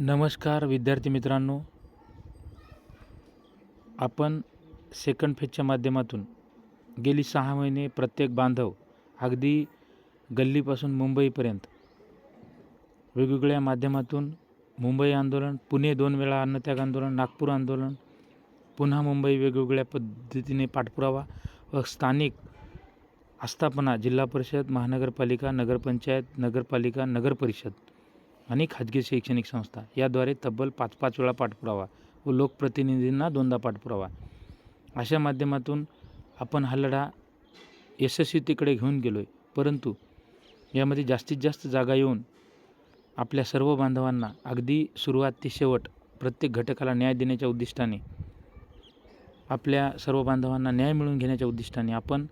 नमस्कार विद्यार्थी मित्रांनो. आपण सेकंड फेजच्या माध्यमातून गेली सहा महिने प्रत्येक बांधव अगदी गल्लीपासून मुंबईपर्यंत वेगवेगळ्या माध्यमातून मुंबई आंदोलन पुणे दोन वेळा अन्नत्याग आंदोलन नागपूर आंदोलन पुन्हा मुंबई वेगवेगळ्या पद्धतीने पाठपुरावा व स्थानिक आस्थापना जिल्हा परिषद महानगरपालिका नगरपंचायत नगरपालिका नगरपरिषद आणि खाजगी शैक्षणिक संस्था याद्वारे तब्बल पाच पाच वेळा पाठपुरावा व लोकप्रतिनिधींना दोनदा पाठपुरावा. अशा माध्यमातून आपण हा लढा यशस्वीतेकडे घेऊन गेलो आहे परंतु यामध्ये जास्तीत जास्त जागा येऊन आपल्या सर्व बांधवांना अगदी सुरुवात ते शेवट प्रत्येक घटकाला न्याय देण्याच्या उद्दिष्टाने आपल्या सर्व बांधवांना न्याय मिळवून घेण्याच्या उद्दिष्टाने आपण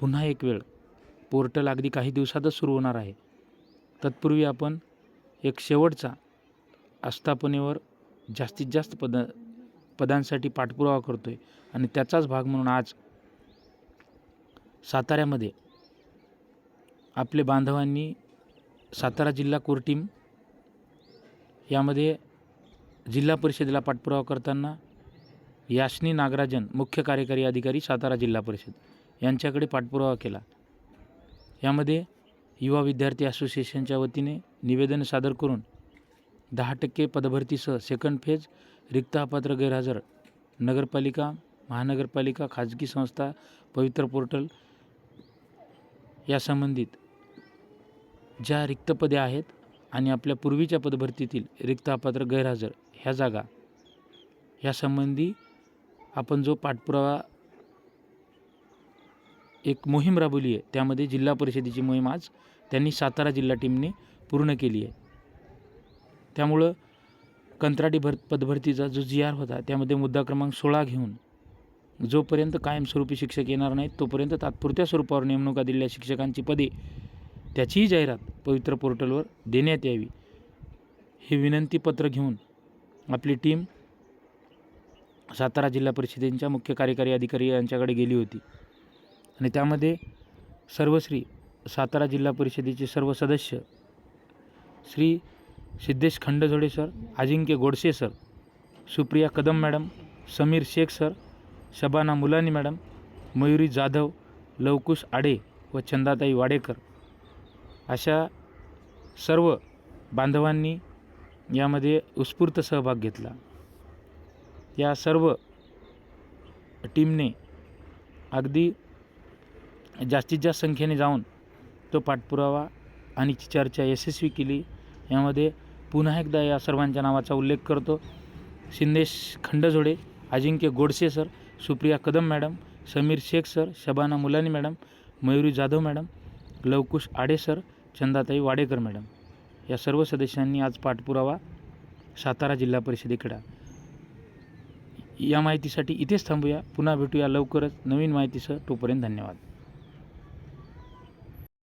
पुन्हा एक वेळ पोर्टल अगदी काही दिवसातच सुरू होणार आहे. तत्पूर्वी आपण एक शेवटचा आस्थापनेवर जास्तीत जास्त पद पदांसाठी पाठपुरावा करतो आहे आणि त्याचाच भाग म्हणून आज साताऱ्यामध्ये आपले बांधवांनी सातारा जिल्हा कोर टीम यामध्ये जिल्हा परिषदेला पाठपुरावा करताना याशनी नागराजन मुख्य कार्यकारी अधिकारी सातारा जिल्हा परिषद यांच्याकडे पाठपुरावा केला. यामध्ये युवा विद्यार्थी असोसिएशनच्या वतीने निवेदन सादर करून दहा टक्के पदभरतीसह सेकंड फेज रिक्त अपात्र गैरहजर नगरपालिका महानगरपालिका खाजगी संस्था पवित्र पोर्टल यासंबंधित ज्या रिक्त पदे आहेत आणि आपल्या पूर्वीच्या पदभरतीतील रिक्त अपात्र गैरहजर ह्या जागा यासंबंधी आपण जो पाठपुरावा एक मोहीम राबवली आहे त्यामध्ये जिल्हा परिषदेची मोहीम आज त्यांनी सातारा जिल्हा टीमने पूर्ण केली आहे. त्यामुळं कंत्राटी भर पदभरतीचा जो जी आर होता त्यामध्ये मुद्दा क्रमांक सोळा घेऊन जोपर्यंत कायमस्वरूपी शिक्षक येणार नाहीत तोपर्यंत तात्पुरत्या स्वरूपावर नेमणुका दिलेल्या शिक्षकांची पदे. त्याचीही जाहिरात पवित्र पोर्टलवर देण्यात यावी हे विनंतीपत्र घेऊन आपली टीम सातारा जिल्हा परिषदेच्या मुख्य कार्यकारी अधिकारी यांच्याकडे गेली होती. आणि त्यामध्ये सर्वश्री सातारा जिल्हा परिषदेचे सर्व सदस्य Shri Siddhesh Khandzode sir Ajinkya Godse sir Supriya Kadam madam Sameer Shaikh sir Shabana Mulani madam Mayuri Jadhav Lavkush Ade व चंदाताई वाडेकर. अशा सर्व बांधवांनी यामध्ये उत्स्फूर्त सहभाग घेतला. या सर्व टीमने अगदी जास्तीत जास्त संख्येने जाऊन तो पाठपुरावा आणि चर्चा यशस्वी केली. यामध्ये पुन्हा एकदा या सर्वांच्या नावाचा उल्लेख करतो. Shindesh Khandzode Ajinkya Godse sir Supriya Kadam madam Sameer Shaikh sir Shabana Mulani madam Mayuri Jadhav madam Lavkush Aade sir Chandatai Wadekar madam. या सर्व सदस्यांनी आज पाठपुरावा सातारा जिल्हा परिषदेकडा या माहितीसाठी इथेच थांबूया. पुन्हा भेटूया लवकरच. नवीन माहितीसह तोपर्यंत धन्यवाद.